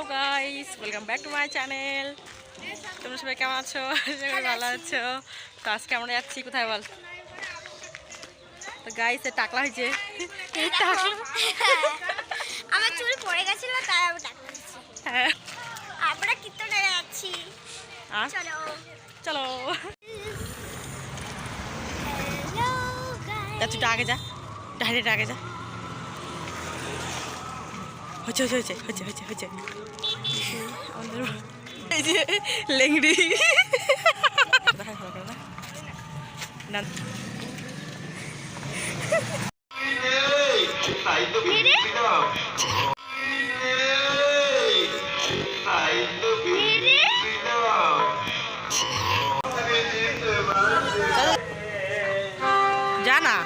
Hello guys welcome back to my channel তোমরা সবাই কেমন আছো? ভালো আছো। তো আজকে আমরা যাচ্ছি কোথায় বল? তো গাইস এ টাকলা হয়েছে। টাকলা। আমার চুল পড়ে গেছিল তাই আমি টাকা দিচ্ছি। হ্যাঁ। আমরা কীর্তনে যাচ্ছি। চলো। চলো। তুই একটু আগে যা। ডাইরেক্ট আগে যা। হচ্ছে হচ্ছে হচ্ছে হচ্ছে হচ্ছে হচ্ছে আমাদের এই যে লেংড়ি। না না সাহিত্য বৃত্তি দাও সাহিত্য বৃত্তি দাও যা না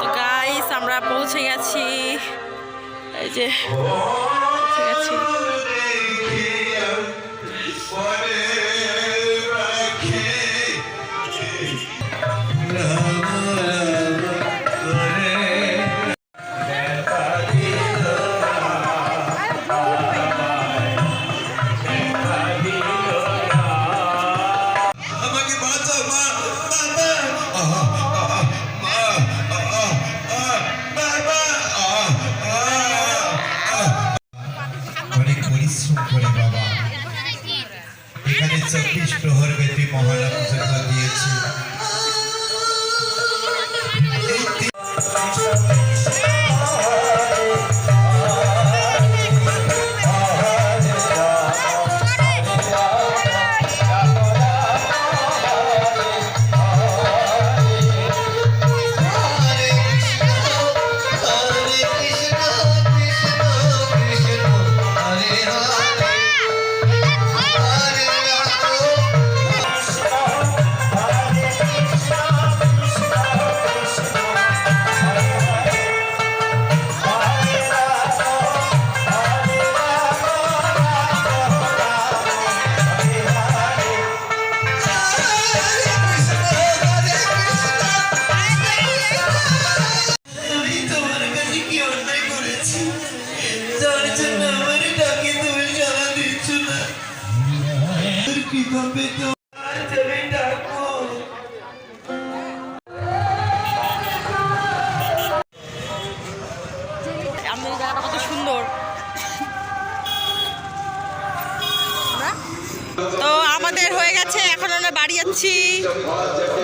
তো গাইস আমরা পৌঁছে গেছি। যে ঠিক গেছি পরিশ্রম করে বাবা। এখানে চব্বিশ প্রহর ব্যাপী পুজো ডাকবো আমাদের কত সুন্দর। তো আমাদের হয়ে গেছে, এখন আমরা বাড়ি যাচ্ছি।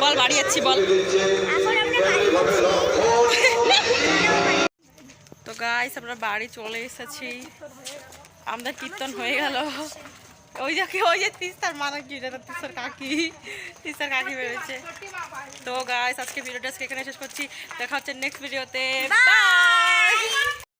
বল, বাড়ি যাচ্ছি, বল। তো গাইস আমরা বাড়ি চলে এসেছি। আমাদের কীর্তন হয়ে গেল। ওই যে ওই যে তিস্তার মারা কি যেন তিস্তার কাকি। তিস্তার কাকি বেরোচ্ছে। তো গাইস আজকে ভিডিওটা আজকে এখানে শেষ করছি। দেখা হচ্ছে নেক্সট ভিডিওতে বাই